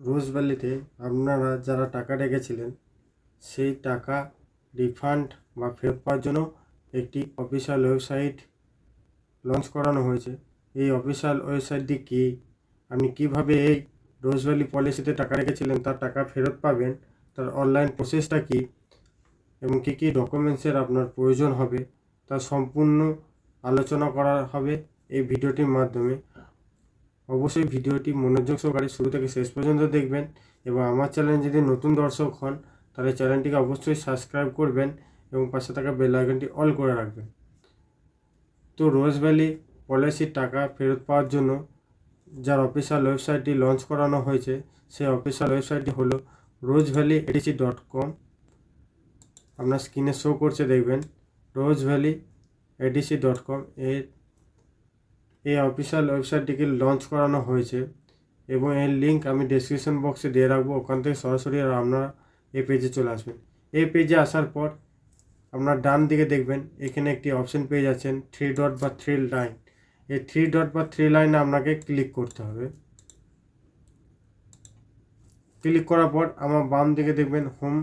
রোজ ভ্যালিতে আপনারা যারা টাকা রেখেছিলেন, সেই টাকা রিফান্ড বা ফেরত পাওয়ার জন্য একটি অফিসিয়াল ওয়েবসাইট লঞ্চ করানো হয়েছে। এই অফিসিয়াল ওয়েবসাইটটি কী? আপনি কীভাবে এই রোজ ভ্যালি পলিসিতে টাকা রেখেছিলেন, তার টাকা ফেরত পাবেন, তার অনলাইন প্রসেসটা কী, এবং কী কী ডকুমেন্টসের আপনার প্রয়োজন হবে, তা সম্পূর্ণ আলোচনা করা হবে এই ভিডিওটির মাধ্যমে। অবশ্যই ভিডিওটি মনোযোগ সহকারে শুরু থেকে শেষ পর্যন্ত দেখবেন এবং আমার চ্যানেল যদি নতুন দর্শক হন, তাহলে চ্যানেলটিকে অবশ্যই সাবস্ক্রাইব করবেন এবং পাশে থাকা বেল অল করে রাখবেন। তো রোজ ভ্যালি পলিসির টাকা ফেরত পাওয়ার জন্য যার অফিসিয়াল ওয়েবসাইটটি লঞ্চ করানো হয়েছে, সেই অফিসিয়াল ওয়েবসাইটটি হলো Rose Valley ADC dot com আপনার স্ক্রিনে শো করছে দেখবেন Rose Valley ADC dot com এর এই অফিসিয়াল ওয়েবসাইটটিকে লঞ্চ করানো হয়েছে এবং এর লিঙ্ক আমি ডেসক্রিপশন বক্সে দিয়ে রাখব, ওখান থেকে সরাসরি আপনারা এই পেজে চলে আসবেন। এই পেজে আসার পর আপনার ডান দিকে দেখবেন, এখানে একটি অপশন পেয়ে যাচ্ছেন থ্রি ডট বা থ্রি লাইন এই থ্রি ডট বা থ্রি লাইনে আপনাকে ক্লিক করতে হবে। ক্লিক করার পর আমার বাম দিকে দেখবেন হোম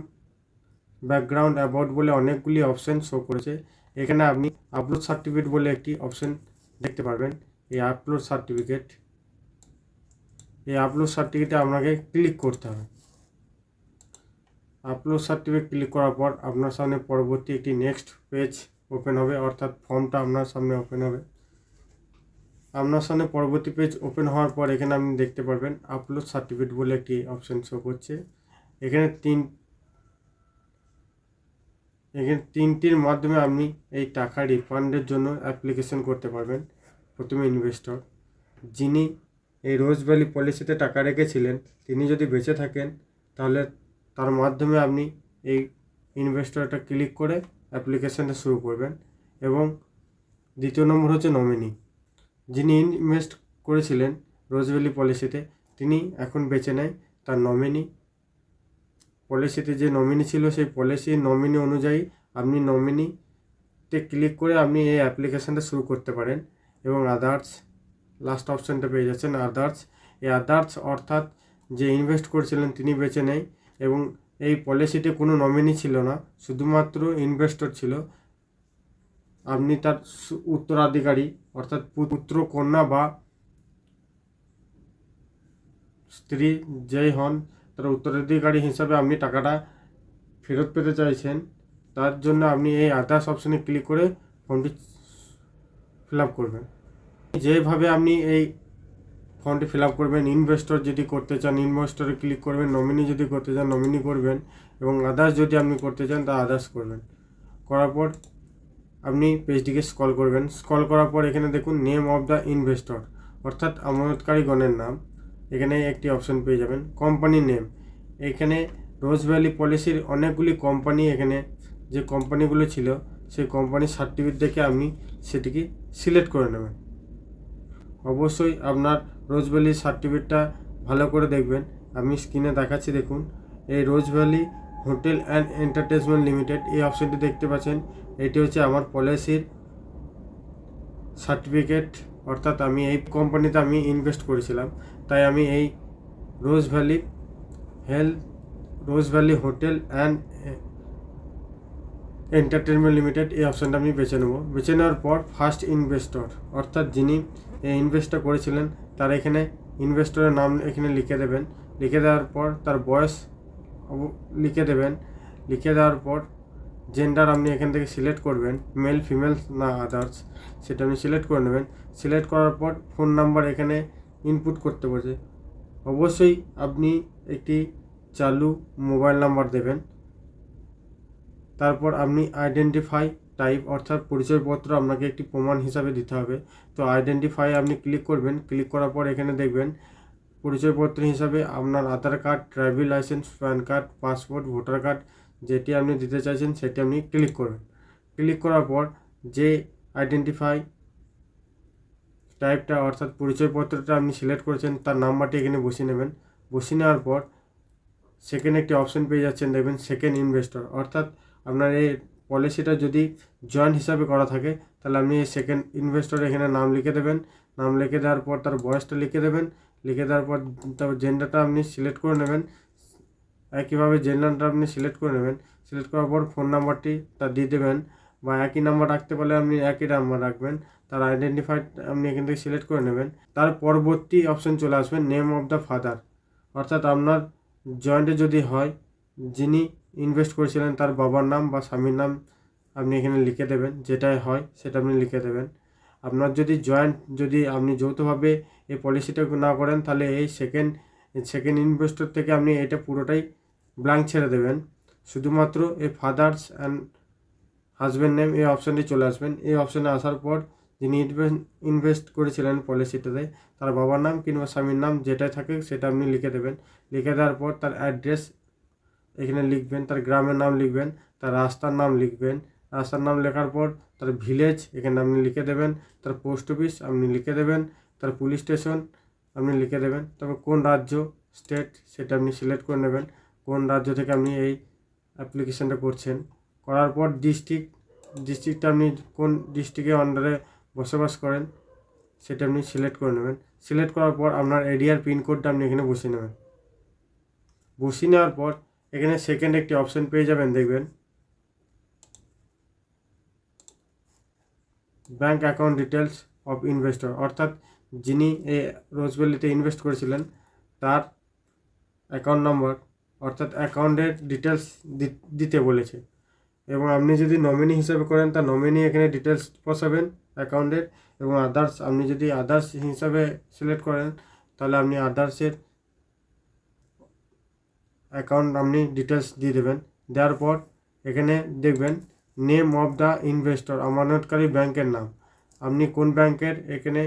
ব্যাকগ্রাউন্ড অ্যাবাউট বলে অনেকগুলি অপশন শো করেছে। এখানে আপনি আপলোড সার্টিফিকেট বলে একটি অপশন দেখতে পারবেন। এই আপলোড সার্টিফিকেট এই আপলোড সার্টিফিকেটে আপনাকে ক্লিক করতে হবে। আপলোড সার্টিফিকেট ক্লিক করার পর আপনার সামনে পরবর্তী একটি নেক্সট পেজ ওপেন হবে, অর্থাৎ ফর্মটা আপনার সামনে ওপেন হবে। আপনার সামনে পরবর্তী পেজ ওপেন হওয়ার পর এখানে আপনি দেখতে পারবেন আপলোড সার্টিফিকেট বলে একটি অপশান শো করছে। এখানে তিন, এখানে তিনটির মাধ্যমে আপনি এই টাকা রিফান্ডের জন্য অ্যাপ্লিকেশন করতে পারবেন। প্রথমে ইনভেস্টর যিনি এই রোজ ভ্যালি পলিসিতে টাকা রেখেছিলেন, তিনি যদি বেঁচে থাকেন, তাহলে তার মাধ্যমে আপনি এই ইনভেস্টরটা ক্লিক করে অ্যাপ্লিকেশানটা শুরু করবেন। এবং দ্বিতীয় নম্বর হচ্ছে নমিনি যিনি ইনভেস্ট করেছিলেন রোজ ভ্যালি পলিসিতে তিনি এখন বেঁচে নেয় তার নমিনি পলিসিতে যে নমিনি ছিল, সেই পলিসির নমিনি অনুযায়ী আপনি নমিনিতে ক্লিক করে আপনি এই অ্যাপ্লিকেশানটা শুরু করতে পারেন। এবং আদার্স লাস্ট অপশানটা পেয়ে যাচ্ছেন আদার্স এই আদার্স অর্থাৎ যে ইনভেস্ট করেছিলেন তিনি বেছে নেয় এবং এই পলিসিতে কোনো নমিনি ছিল না, শুধুমাত্র ইনভেস্টর ছিল। আপনি তার উত্তরাধিকারী, অর্থাৎ পুত্র, কন্যা বা স্ত্রী যেই হন, তার উত্তরাধিকারী হিসাবে আপনি টাকাটা ফেরত পেতে চাইছেন। তার জন্য আপনি এই আদার্স অপশানে ক্লিক করে ফর্মটি ফিল আপ করবেন। যেভাবে আপনি এই ফর্মটি ফিল আপ করবেন ইনভেস্টর যদি করতে চান ইনভেস্টরে ক্লিক করবেন নমিনি যদি করতে চান নমিনি করবেন এবং আদার্স যদি আপনি করতে চান, তা আদার্স করবেন। করার পর আপনি পেজটিকে স্ক্রল করবেন। স্ক্রল করার পর এখানে দেখুন নেম অফ দ্য ইনভেস্টর অর্থাৎ আমানতকারীগণের নাম। এখানে একটি অপশন পেয়ে যাবেন কোম্পানি নেম এখানে রোজ ভ্যালি পলিসির অনেকগুলি কোম্পানি এখানে, যে কোম্পানিগুলো ছিল সেই কোম্পানির সার্টিফিকেট দেখে আপনি সেটিকে সিলেক্ট করে নেবেন অবশ্যই আপনার রোজ ভ্যালি সার্টিফিকেটটা ভালো করে দেখবেন। আমি স্ক্রিনে দেখাচ্ছি, দেখুন। এই Rose Valley Hotel and Entertainment Limited এই অপশনটি দেখতে পাচ্ছেন। এটি হচ্ছে আমার পলিসির সার্টিফিকেট অর্থাৎ আমি এই কোম্পানিতে আমি ইনভেস্ট করেছিলাম। তাই আমি এই Rose Valley health Rose Valley Hotel and Entertainment Limited এই অপশানটা আমি বেছে নেব। বেছে নেওয়ার পর ফার্স্ট ইনভেস্টর অর্থাৎ যিনি এই ইনভেস্টটা করেছিলেন, তার এখানে ইনভেস্টরের নাম এখানে লিখে দেবেন। লিখে দেওয়ার পর তার বয়স লিখে দেবেন। লিখে দেওয়ার পর জেন্ডার আপনি এখান থেকে সিলেক্ট করবেন মেল ফিমেল না আদার্স সেটা আপনি সিলেক্ট করে নেবেন। সিলেক্ট করার পর ফোন নাম্বার এখানে ইনপুট করতে বলছে। অবশ্যই আপনি একটি চালু মোবাইল নাম্বার দেবেন। তারপর আপনি আইডেন্টিফাই টাইপ অর্থাৎ পরিচয়পত্র আপনাকে একটি প্রমাণ হিসাবে দিতে হবে। তো আইডেন্টিফাই আপনি ক্লিক করবেন। ক্লিক করার পর এখানে দেখবেন পরিচয়পত্র হিসাবে আপনার Aadhaar card driving licence PAN card passport voter card যেটি আপনি দিতে চাইছেন সেটি আপনি ক্লিক করবেন। ক্লিক করার পর যে আইডেন্টিফাই টাইপটা অর্থাৎ পরিচয়পত্রটা আপনি সিলেক্ট করেছেন তার নাম্বারটি এখানে বসিয়ে নেবেন। বসিয়ে নেওয়ার পর সেকেন্ড একটি অপশন পেয়ে যাচ্ছেন। দেখবেন সেকেন্ড ইনভেস্টর অর্থাৎ আপনার এই পলিসিটা যদি জয়েন্ট হিসাবে করা থাকে, তাহলে আপনি সেকেন্ড ইনভেস্টর এখানে নাম লিখে দেবেন। নাম লিখে দেওয়ার পর তার বয়সটা লিখে দেবেন। লিখে দেওয়ার পর তারপর জেন্ডারটা আপনি সিলেক্ট করে নেবেন। একইভাবে জেন্ডারটা আপনি সিলেক্ট করে নেবেন। সিলেক্ট করার পর ফোন নাম্বারটি তা দিয়ে দেবেন বা একই নাম্বার রাখতে পারলে আপনি একই নাম্বার রাখবেন। তার আইডেন্টিফাইড আপনি এখান থেকে সিলেক্ট করে নেবেন। তার পরবর্তী অপশন চলে আসবে নেম অফ দ্য ফাদার অর্থাৎ আপনার জয়েন্টে যদি হয়, যিনি ইনভেস্ট করেছিলেন তার বাবার নাম বা স্বামীর নাম আপনি এখানে লিখে দেবেন, যেটাই হয় সেটা আপনি লিখে দেবেন। আপনার যদি জয়েন্ট যদি আপনি যৌথভাবে এই পলিসিটা না করেন, তাহলে এই সেকেন্ড সেকেন্ড ইনভেস্টর থেকে আপনি এটা পুরোটাই ব্ল্যাঙ্ক ছেড়ে দেবেন। শুধুমাত্র এই ফাদার্স অ্যান্ড হাজব্যান্ড নেম এই অপশানটি চলে আসবেন। এই অপশানে আসার পর যিনি ইনভেস্ট করেছিলেন পলিসিটাতে তার বাবার নাম কিংবা স্বামীর নাম যেটাই থাকে সেটা আপনি লিখে দেবেন। লিখে দেওয়ার পর তার অ্যাড্রেস এখানে লিখবেন, তার গ্রামের নাম লিখবেন, তার রাস্তার নাম লিখবেন। রাস্তার নাম লেখার পর তার ভিলেজ এখানে আপনি লিখে দেবেন। তার পোস্ট অফিস আপনি লিখে দেবেন। তার পুলিশ স্টেশন আপনি লিখে দেবেন। তারপর কোন রাজ্য স্টেট সেটা আপনি সিলেক্ট করে নেবেন। কোন রাজ্য থেকে আপনি এই অ্যাপ্লিকেশানটা করছেন। করার পর ডিস্ট্রিক্ট ডিস্ট্রিক্টটা আপনি কোন ডিস্ট্রিক্টের আন্ডারে বসবাস করেন, সেটা আপনি সিলেক্ট করে নেবেন। সিলেক্ট করার পর আপনার এরিয়ার পিনকোডটা আপনি এখানে বসিয়ে নেবেন। বসিয়ে নেওয়ার পর এখানে সেকেন্ড একটি অপশন পেয়ে যাবেন, দেখবেন। Bank account details of investor অর্থাৎ যিনি এই রোজভ্যালিতে ইনভেস্ট করেছিলেন, তার অ্যাকাউন্ট নম্বর অর্থাৎ অ্যাকাউন্টের ডিটেলস দিতে বলেছে। এবং আপনি যদি নমিনি হিসাবে করেন তা নমিনি এখানে ডিটেলস বসাবেন অ্যাকাউন্টের এবং আদার্স আপনি যদি আদার্স হিসাবে সিলেক্ট করেন, তাহলে আপনি আদার্সের অ্যাকাউন্ট আপনি ডিটেলস দিয়ে দেবেন। দেওয়ার পর এখানে দেখবেন নেম অফ দ্য ইনভেস্টর আমানতকারী ব্যাংকের নাম। আপনি কোন ব্যাংকের এখানে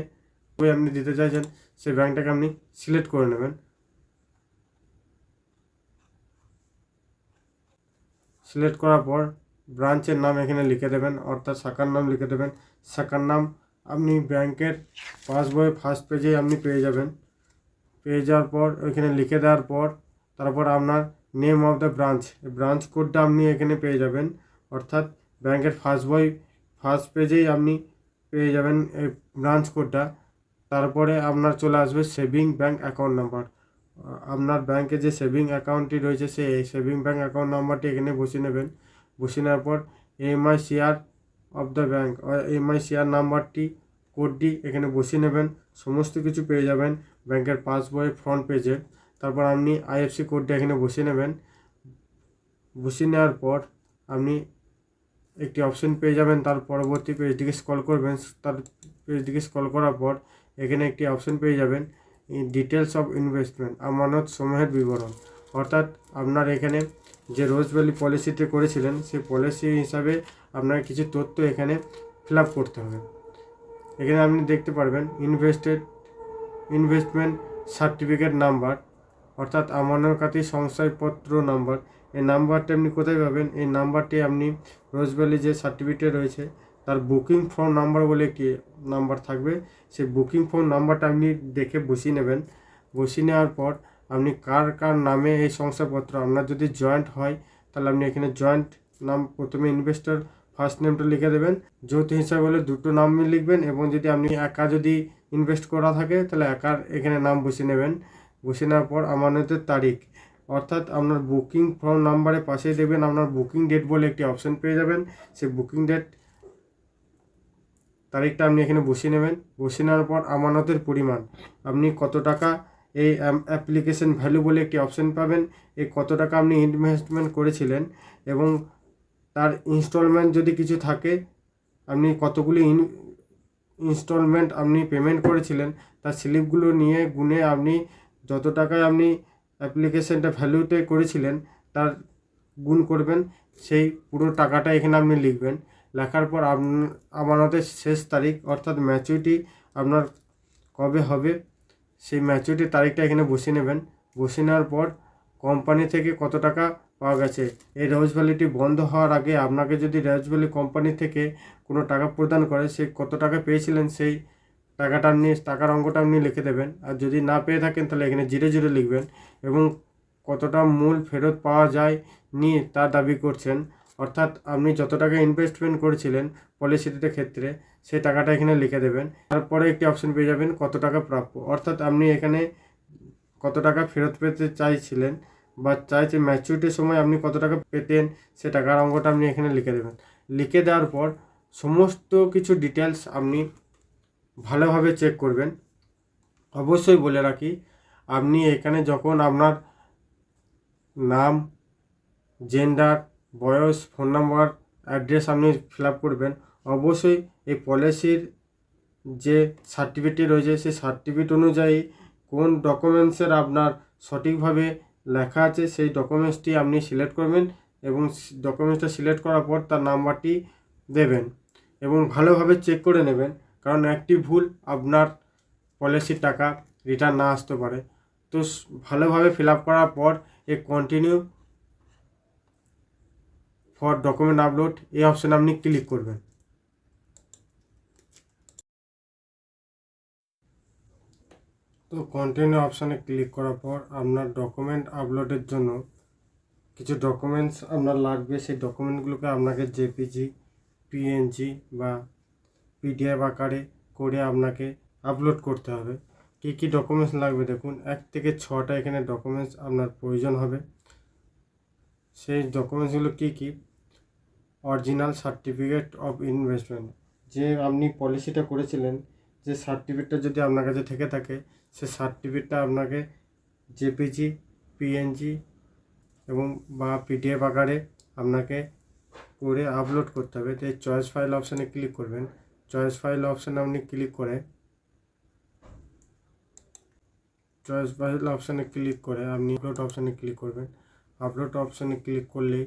বই আপনি দিতে চাইছেন, সেই ব্যাংকটাকে আপনি সিলেক্ট করে নেবেন। সিলেক্ট করার পর ব্রাঞ্চের নাম এখানে লিখে দেবেন, অর্থাৎ শাখার নাম লিখে দেবেন। শাখার নাম আপনি ব্যাংকের পাসবই ফার্স্ট পেজে আপনি পেয়ে যাবেন। পেয়ে যাওয়ার পর ওইখানে লিখে দেওয়ার পর তারপর আপনার name of the branch branch কোডটা আপনি এখানে পেয়ে যাবেন। অর্থাৎ ব্যাংকের ফার্স্ট বই ফার্স্ট পেজেই আপনি পেয়ে যাবেন এই ব্রাঞ্চ কোডটা তারপরে আপনার চলে আসবে সেভিং ব্যাঙ্ক অ্যাকাউন্ট নাম্বার আপনার ব্যাংকে যে সেভিং অ্যাকাউন্টটি রয়েছে, সেই সেভিং ব্যাঙ্ক অ্যাকাউন্ট নাম্বারটি এখানে বসিয়ে নেবেন। বসিয়ে নেওয়ার পর MICR of the bank MICR নাম্বারটি কোডটি এখানে বসিয়ে নেবেন। সমস্ত কিছু পেয়ে যাবেন ব্যাংকের পাসবই ফ্রন্ট পেজে তারপর আপনি আইএফসি কোডটা এখানে বসিয়ে নেবেন। বসিয়ে নেওয়ার পর আপনি একটি অপশন পেয়ে যাবেন, তার পরবর্তী পেজটিকে স্ক্রল করবেন। তার পেজটিকে স্ক্রল করার পর এখানে একটি অপশন পেয়ে যাবেন ডিটেলস অফ ইনভেস্টমেন্ট আমানত সমূহের বিবরণ। অর্থাৎ আপনার এখানে যে রোজ ভ্যালি পলিসিটি করেছিলেন, সেই পলিসি হিসাবে আপনার কিছু তথ্য এখানে ফিল করতে হবে। এখানে আপনি দেখতে পারবেন ইনভেস্টেড ইনভেস্টমেন্ট সার্টিফিকেট নাম্বার অর্থাৎ আমানতকারী শংসাপত্র নাম্বার। এই নাম্বারটি আপনি কোথায় পাবেন? এই নাম্বারটি আপনি রোজভ্যালি যে সার্টিফিকেট রয়েছে, তার বুকিং ফর্ম নাম্বার বলে একটি নাম্বার থাকবে। সেই বুকিং ফর্ম নাম্বারটা আপনি দেখে বসিয়ে নেবেন। বসিয়ে নেওয়ার পর আপনি কার কার নামে এই শংসাপত্র আপনার যদি জয়েন্ট হয়, তাহলে আপনি এখানে জয়েন্ট নাম প্রথমে ইনভেস্টর ফার্স্ট নেমটা লিখে দেবেন। যৌথ হিসাবে হলে দুটো নাম লিখবেন এবং যদি আপনি একা যদি ইনভেস্ট করা থাকে, তাহলে একার এখানে নাম বসিয়ে নেবেন। বসিয়ে নেওয়ার পর আমানতের তারিখ। অর্থাৎ আপনার বুকিং ফর্ম নাম্বারে পাশেই দেখবেন আপনার বুকিং ডেট বলে একটি অপশন পেয়ে যাবেন। সেই বুকিং ডেট তারিখটা আপনি এখানে বসিয়ে নেবেন। বসিয়ে নেওয়ার পর আমানতের পরিমাণ। আপনি কত টাকা এই অ্যাপ্লিকেশন ভ্যালু বলে একটি অপশন পাবেন। এই কত টাকা আপনি ইনভেস্টমেন্ট করেছিলেন এবং তার ইনস্টলমেন্ট যদি কিছু থাকে, আপনি কতগুলি ইন ইনস্টলমেন্ট আপনি পেমেন্ট করেছিলেন, তার স্লিপগুলো নিয়ে গুনে আপনি যত টাকায় আপনি অ্যাপ্লিকেশনটা ভ্যালুতে করেছিলেন, তার গুণ করবেন, সেই পুরো টাকাটা এখানে আপনি লিখবেন। লেখার পর আপনার আমানতের শেষ তারিখ, অর্থাৎ ম্যাচুরিটি আপনার কবে হবে, সেই ম্যাচুরিটির তারিখটা এখানে বসিয়ে নেবেন। বসিয়ে নেওয়ার পর কোম্পানি থেকে কত টাকা পাওয়া গেছে, এই রোজ ভ্যালিটি বন্ধ হওয়ার আগে আপনাকে যদি রোজ ভ্যালি কোম্পানি থেকে কোনো টাকা প্রদান করে, সে কত টাকা পেয়েছিলেন, সেই টাকাটা আপনি টাকার অঙ্কটা আপনি লিখে দেবেন। আর যদি না পেয়ে থাকেন, তাহলে এখানে জিরো জিরো লিখবেন এবং কতটা মূল ফেরত পাওয়া যায় নিয়ে তা দাবি করছেন। অর্থাৎ আপনি যত টাকা ইনভেস্টমেন্ট করেছিলেন পলিসিটিতে ক্ষেত্রে, সেই টাকাটা এখানে লিখে দেবেন। তারপরে একটি অপশন পেয়ে যাবেন, কত টাকা প্রাপ্য। অর্থাৎ আপনি এখানে কত টাকা ফেরত পেতে চাইছিলেন বা চাইছে ম্যাচুরিটির সময় আপনি কত টাকা পেতেন, সে টাকার অঙ্কটা আপনি এখানে লিখে দেবেন। লিখে দেওয়ার পর সমস্ত কিছু ডিটেলস আপনি ভালোভাবে চেক করবেন। অবশ্যই বলে রাখি, আপনি এখানে যখন আপনার নাম জেন্ডার বয়স ফোন নাম্বার অ্যাড্রেস আপনি ফিল করবেন, অবশ্যই এই পলিসির যে সার্টিফিকেট রয়েছে, সেই সার্টিফিকেট অনুযায়ী কোন ডকুমেন্টসের আপনার সঠিকভাবে লেখা আছে, সেই ডকুমেন্টসটি আপনি সিলেক্ট করবেন এবং ডকুমেন্টসটা সিলেক্ট করার পর তার নাম্বারটি দেবেন এবং ভালোভাবে চেক করে নেবেন। কারণ একটি ভুল আপনার পলিসির টাকা রিটার্ন না আসতে পারে। তো ভালোভাবে ফিল করার পর a continue for document upload এই অপশানে আপনি ক্লিক করবেন। তো কন্টিনিউ অপশানে ক্লিক করার পর আপনার ডকুমেন্ট আপলোডের জন্য কিছু ডকুমেন্টস আপনার লাগবে। সেই ডকুমেন্টগুলোকে আপনাকে জেপিজি পিএনজি বা পিডিএফ আকারে করে আপনাকে আপলোড করতে হবে। কী কী ডকুমেন্টস লাগবে দেখুন, এক থেকে ছটা এখানে ডকুমেন্টস আপনার প্রয়োজন হবে। সেই ডকুমেন্টসগুলো কী কী? অরিজিনাল সার্টিফিকেট অফ ইনভেস্টমেন্ট যে আপনি পলিসিটা করেছিলেন, যে সার্টিফিকেটটা যদি আপনার কাছে থেকে থাকে, সে সার্টিফিকেটটা আপনাকে জেপিজি পিএনজি এবং বা পিডিএফ আকারে আপনাকে করে আপলোড করতে হবে। তো চয়েস ফাইল অপশানে ক্লিক করবেন। চয়েস ফাইল অপশানে আপনি ক্লিক করে চয়েস ফাইল অপশানে ক্লিক করে আপনি আপলোড অপশানে ক্লিক করবেন। আপলোড অপশানে ক্লিক করলেই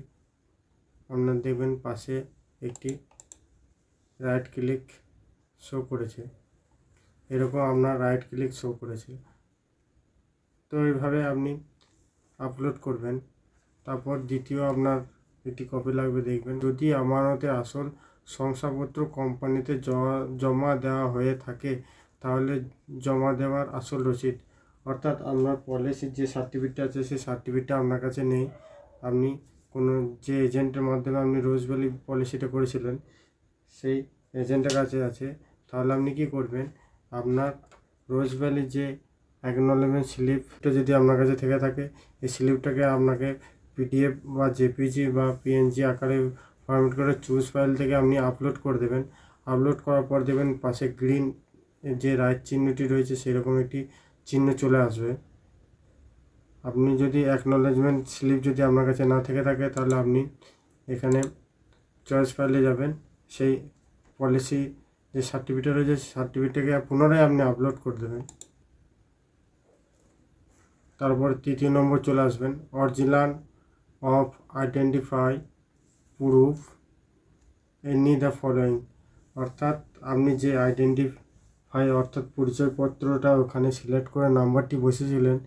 আপনার দেখবেন পাশে একটি রাইট ক্লিক শো করেছে। এরকম আপনার রাইট ক্লিক শো করেছে। তো এইভাবে আপনি আপলোড করবেন। তারপর দ্বিতীয় আপনার একটি কপি লাগবে দেখবেন। যদি আমানতে আসল শংসাপত্র কোম্পানিতে জমা দেওয়া হয়ে থাকে, তাহলে জমা দেওয়ার আসল রসিদ। অর্থাৎ আপনার পলিসির যে সার্টিফিকেট আছে, সেই সার্টিফিকেটটা আপনার কাছে নেই। আপনি কোনো যে এজেন্টের মাধ্যমে আপনি রোজ ভ্যালি পলিসিটা করেছিলেন, সেই এজেন্টের কাছে আছে। তাহলে আপনি কি করবেন? আপনার রোজ ভ্যালি যে অ্যাকনোলেজমেন্ট স্লিপটা যদি আপনার কাছে থেকে থাকে, এই স্লিপটাকে আপনাকে পিডিএফ বা জেপিজি বা পিএনজি আকারে ফরম্যাট করে চুজ ফাইল থেকে আপনি আপলোড করে দেবেন। আপলোড করার পর দেবেন পাশে গ্রিন যে রাইট চিহ্নটি রয়েছে, সেরকম একটি চিহ্ন চলে আসবে। আপনি যদি অ্যাকনোলেজমেন্ট স্লিপ যদি আপনার কাছে না থেকে থাকে, তাহলে আপনি এখানে চয়েস ফাইলে যাবেন। সেই পলিসি যে সার্টিফিকেট রয়েছে সার্টিফিকেটকে পুনরায় আপনি আপলোড করে দেবেন। তারপর তৃতীয় নম্বর চলে আসবেন original of identify proof any the following অর্থাৎ আপনি যে আইডেন্টিফাই অর্থাৎ পরিচয়পত্রটা ওখানে সিলেক্ট করে নাম্বারটি বসেছিলেন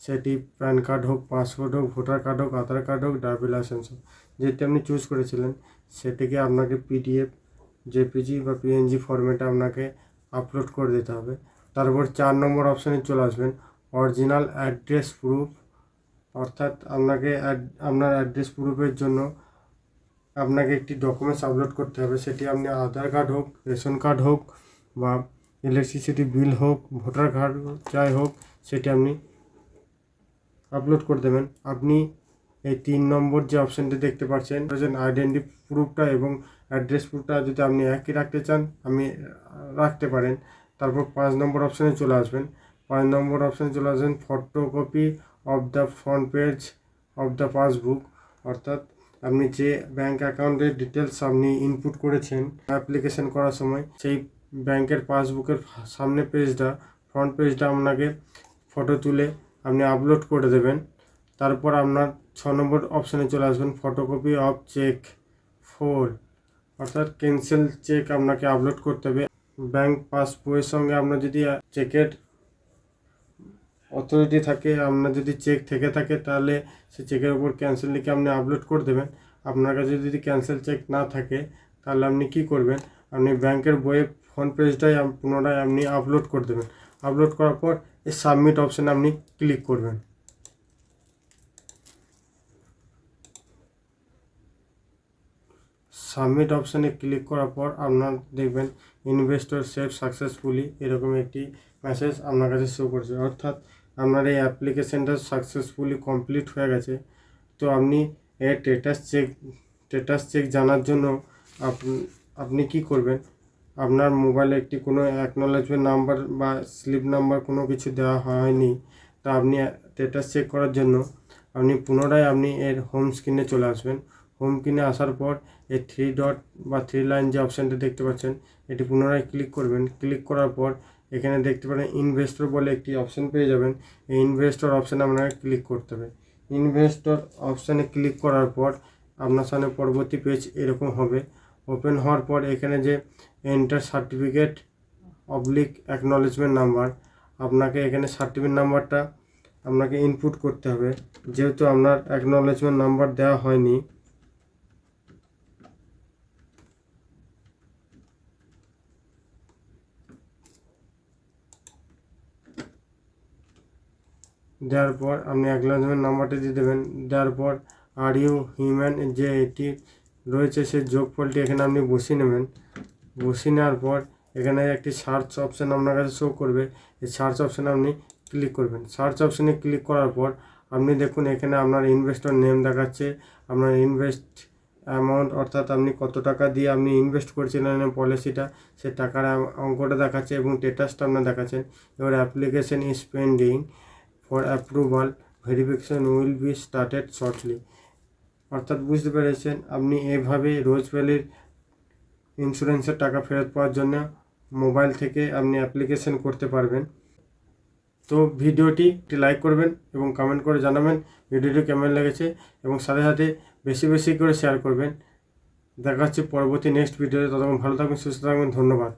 সেটি প্যান কার্ড হোক পাসপোর্ট হোক ভোটার কার্ড হোক আধার কার্ড হোক ড্রাইভিং লাইসেন্স হোক, যেটি আপনি চুজ করেছিলেন, সেটিকে আপনাকে পিডিএফ জেপিজি বা পিএনজি ফরম্যাটে আপনাকে আপলোড করে দিতে হবে। তারপর চার নম্বর অপশানে চলে আসবেন অরিজিনাল অ্যাড্রেস প্রুফ অর্থাৎ আপনাকে আপনার অ্যাড্রেস প্রুফের জন্য আপনাকে একটি ডকুমেন্টস আপলোড করতে হবে। সেটি আপনি আধার কার্ড হোক রেশন কার্ড হোক বা ইলেকট্রিসিটি বিল হোক ভোটার কার্ড যাই হোক সেটি আপনি আপলোড করে দেবেন। আপনি এই তিন নম্বর যে অপশানটি দেখতে পাচ্ছেন আইডেন্টি প্রুফটা এবং অ্যাড্রেস প্রুফটা যদি আপনি একই রাখতে চান আহ, রাখতে পারেন। তারপর পাঁচ নম্বর অপশানে চলে আসবেন। পাঁচ নম্বর অপশানে চলে আসবেন photocopy of the front page of the passbook অর্থাৎ আপনি যে ব্যাংক অ্যাকাউন্টের ডিটেলস আপনি ইনপুট করেছেন অ্যাপ্লিকেশন করার সময়, সেই ব্যাংকের পাসবুকের সামনে পেজটা ফ্রন্ট পেজটা আপনাকে ফটো তুলে আপনি আপলোড করে দেবেন। তারপর আপনার ছ নম্বর অপশানে চলে আসবেন ফটোকপি অফ চেক ফোর অর্থাৎ ক্যান্সেল চেক আপনাকে আপলোড করতে হবে। ব্যাংক পাসবইয়ের সঙ্গে আপনার যদি চেকের অথরিটি থাকে, আপনার যদি চেক থেকে থাকে, তাহলে সে চেকের উপর ক্যান্সেল লিখে আপনি আপলোড করে দেবেন। আপনার কাছে যদি ক্যান্সেল চেক না থাকে, তাহলে আপনি কি করবেন? আপনি ব্যাংকের বইয়ে ফ্রন্ট পেজটাই পুনরায় আপনি আপলোড করে দেবেন। আপলোড করার পর এই সাবমিট অপশানে আপনি ক্লিক করবেন। সাবমিট অপশানে ক্লিক করার পর আপনার দেখবেন ইনভেস্টর সেভ সাকসেসফুলি এরকম একটি মেসেজ আপনার কাছে শো করছে। অর্থাৎ আপনার এই অ্যাপ্লিকেশনটা সাকসেসফুলি কমপ্লিট হয়ে গেছে। তো আপনি এর স্টেটাস চেক স্টেটাস চেক জানার জন্য আপ- আপনি কি করবেন? আপনার মোবাইলে একটি কোনো অ্যাকনোলেজমেন্ট নাম্বার বা স্লিপ নাম্বার কোনো কিছু দেওয়া হয়নি। তা আপনি স্টেটাস চেক করার জন্য আপনি পুনরায় আপনি এর হোম স্ক্রিনে চলে আসবেন। হোম স্ক্রিনে আসার পর এই থ্রি ডট বা থ্রি লাইন যে অপশানটা দেখতে পাচ্ছেন, এটি পুনরায় ক্লিক করবেন। ক্লিক করার পর এখানে দেখতে পারেন ইনভেস্টর বলে একটি অপশান পেয়ে যাবেন। এই ইনভেস্টর অপশানে আপনাকে ক্লিক করতে হবে। ইনভেস্টর অপশানে ক্লিক করার পর আপনার সামনে পরবর্তী পেজ এরকম হবে। ওপেন হওয়ার পর এখানে যে enter certificate oblique acknowledgement number আপনাকে এখানে সার্টিফিকেট নাম্বারটা আপনাকে ইনপুট করতে হবে। যেহেতু আপনার অ্যাকনলেজমেন্ট নাম্বার দেওয়া হয়নি দেওয়ার পর আপনি অ্যাকনলেজমেন্ট নাম্বারটা দিয়ে দেবেন। দেওয়ার পর আর ইউ হিউম্যান যে এটি রয়েছে, সেই যোগফলটি এখানে আপনি বসিয়ে নেবেন। বসিয়ে নেওয়ার পর এখানে একটি সার্চ অপশান আপনার কাছে শো করবে। এই সার্চ অপশানে আপনি ক্লিক করবেন। সার্চ অপশানে ক্লিক করার পর আপনি দেখুন এখানে আপনার ইনভেস্টর নেম দেখাচ্ছে। আপনার ইনভেস্ট অ্যামাউন্ট অর্থাৎ আপনি কত টাকা দিয়ে আপনি ইনভেস্ট করেছিলেন পলিসিটা সে টাকার অঙ্কটা দেখাচ্ছে এবং স্টেটাসটা আপনার দেখাচ্ছেন। এবার application is pending for approval verification will be started shortly অর্থাৎ বুঝতে পেরেছেন, আপনি এভাবে রোজ ভ্যালির ইন্স্যুরেন্সের টাকা ফেরত পাওয়ার জন্য মোবাইল থেকে আপনি অ্যাপ্লিকেশন করতে পারবেন। তো ভিডিওটি একটি লাইক করবেন এবং কমেন্ট করে জানাবেন, ভিডিওটি কেমন লেগেছে এবং সাথে সাথে বেশি বেশি করে শেয়ার করবেন। দেখা হচ্ছে পরবর্তী নেক্সট ভিডিওতে ততক্ষণ ভালো থাকবেন, সুস্থ থাকবেন, ধন্যবাদ।